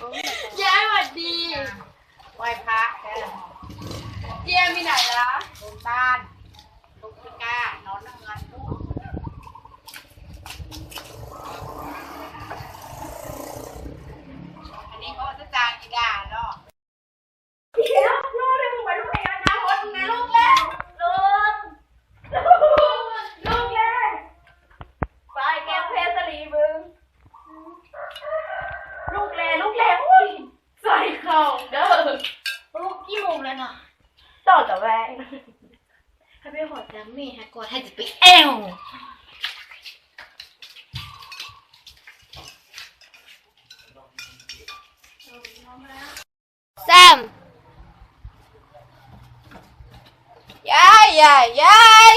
ยายสวัสดีไหว้พระแค่เจียมีไหนล่ะลงบ้านลูกพิการนอนนั่งงานลูกอันนี้เขาจะจางกีฬาเนาะ เดี๋ยวลูกเลยมึงไปลูกไหนนะโอ๊ตมึงไงลูกแล้วลูกลูกเลยไปแกมเพสลีมึง ลูกแลลูกแลอุ้ยใส่เข่าเด้อ ลูกกี่โมงแล้วเนาะ ต่อจากแรงให้ไปหอดน้ำเมย์ฮะก่อนให้จะไปแอวแซมยายยายยาย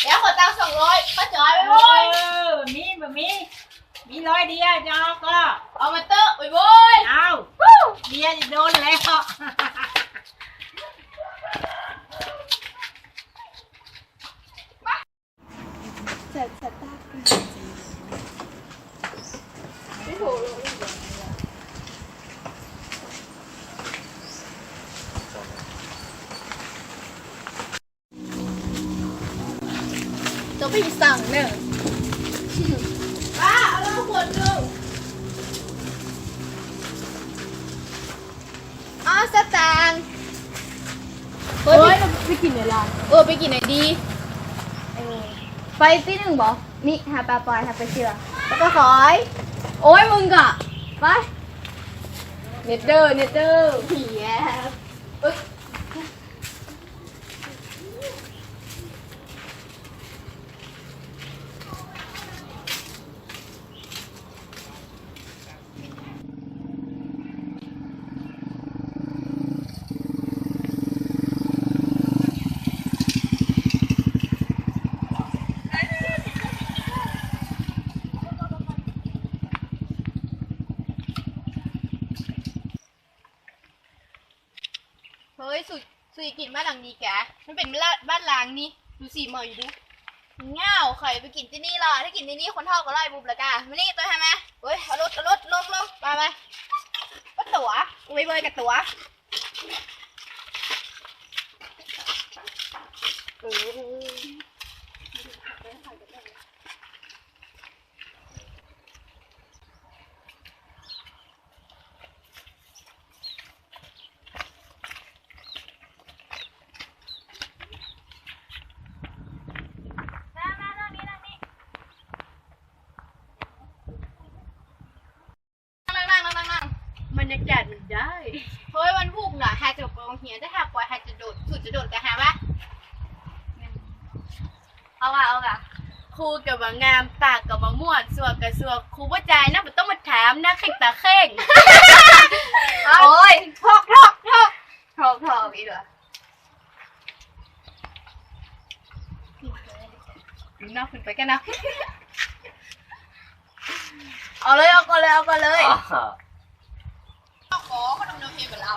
เดี๋ยวขอตังค์สองร้อยป้าจอยไปเอโว้ยอมีบะมี มีร้อยเดียวจอก็ เอามาเตอะไปโว้ยเอาเมียจะโดนแล้วจะไปสั่งเนอ กินในร้านเออไปกินไหนดีไปที่หนึ่งบอกนี่หาปลาปล่อยหาปลาเชื่อแล้วก็ขอย โอ้ยมึงกะไปเนเตอร์เนเตอร์ผีแอบ ซื้อกินบ้านหลังนี้แกมันเป็นบ้านหล้างนี่ดูสีเหมยอยู่ดูเง่าใครไปกินที่นี่ล่ะถ้ากินที่นี่คนเท่าก็ไล่บุบละกาไม่นี่ตัวใช่ไหมเฮ้ยเอารถเอารถลงลงไปไปก็ตัวไว้ยเบยกับตัวเออนั่งนั่งนั่งนั่งนั่ง บรรยากาศมันได้ เฮ้ยวันพุกน่ะแฮจะปองเหียจะหาปล่อยแฮจะโดดสุดจะโดดกันฮะวะ เอาว่ะเอาว่ะครูกับว่างามปากกับว่าม่วนสวกกับสวกครูว่าใจนะมันต้องมาถามนะเข่งตาเข่งโอ้ยทอกทอกทอกทอกทอกอีกเหรอดูหน้าขึ้นไปกันนะเอาเลยเอาก่อนเลยเอาก่อนเลยขอขนมนมเพียงกับเรา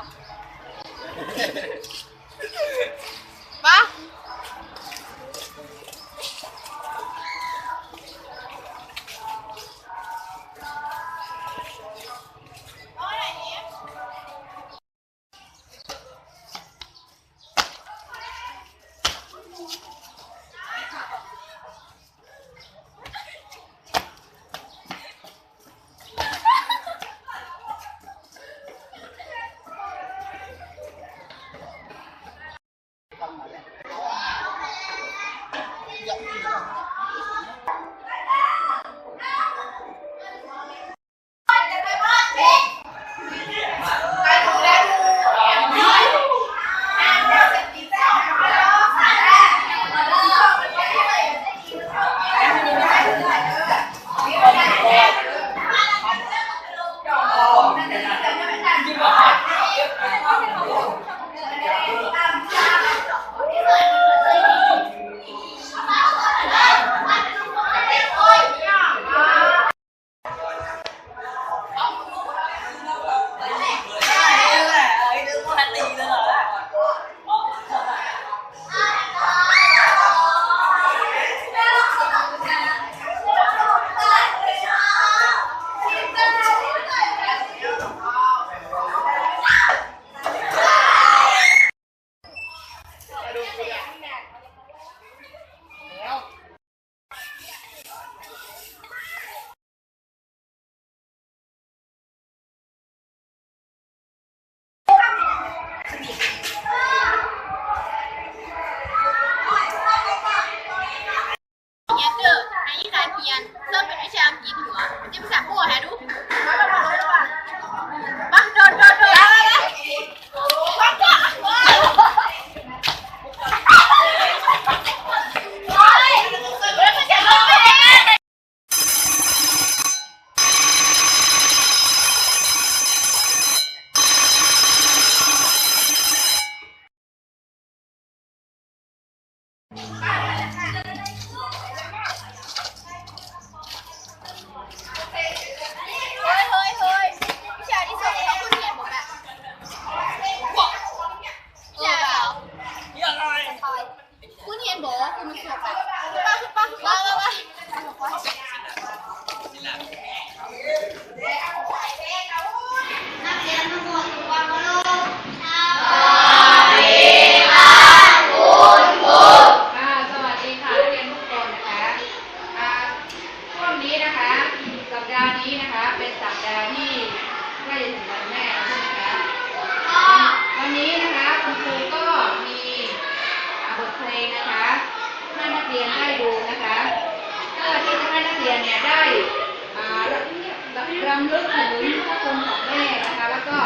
เป็นวิชาอังกฤษหัวจะภาษาปัวหาดูมาโดดโดดโดดเฮ้ยเฮ้ยเฮ้ยวิชาที่สองเขาคุณเรียนผมอะบอกเออแบบ คุณเรียนบอกว่าคุณมันสอบแบบป้าคือป้าคือป้าป้าป้าค่ะสวัสดีค่ะนักเรียนทุกคนนะคะอ่าช่วงนี้นะคะ สัปดาห์นี้นะคะ เป็นสัปดาห์ที่ใกล้จะถึงวัน เรียนเนี่ยได้อ่ารำลึกถึงพระคุณของแม่นะคะแล้วก็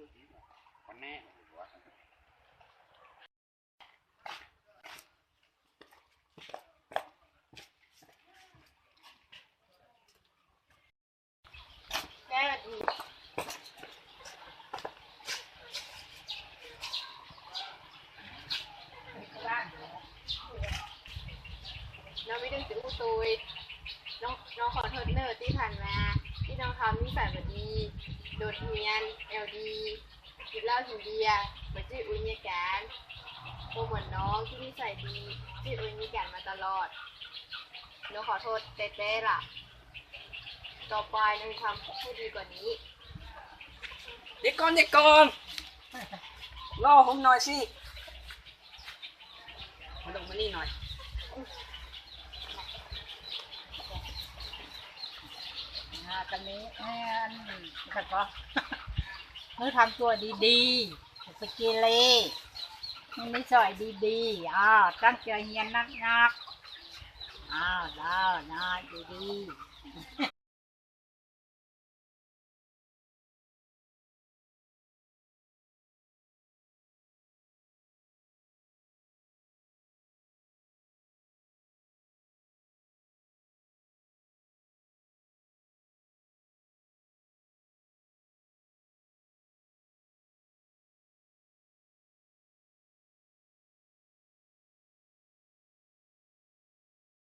แม่ดีน้องไม่ดึงสิอู้ตุยน้องน้องขอโทษเนอร์ที่ผ่านมา ที่น้องทำนิสัยแบบนี้ โดดเรียนเอลดีกินเหล้ากินเบียร์เหมือนที่อุ้ยเนี่ยแกนโอเหมือนน้องที่นิสัยดีที่อุ้ยมีแกนมาตลอดน้องขอโทษเต้ๆล่ะ ต่อไปน้องทำให้ดีกว่านี้ เด็กก่อนเด็กก่อนรอผมหน่อยสิมาลงมานี่หน่อย อ่าตอนนี้แอน ขัดก็มือทำตัวดีๆสกิเลมันไม่สอยดีๆอ้าวตั้งใจเฮียนนักๆอ้าวได้ได้ดีๆ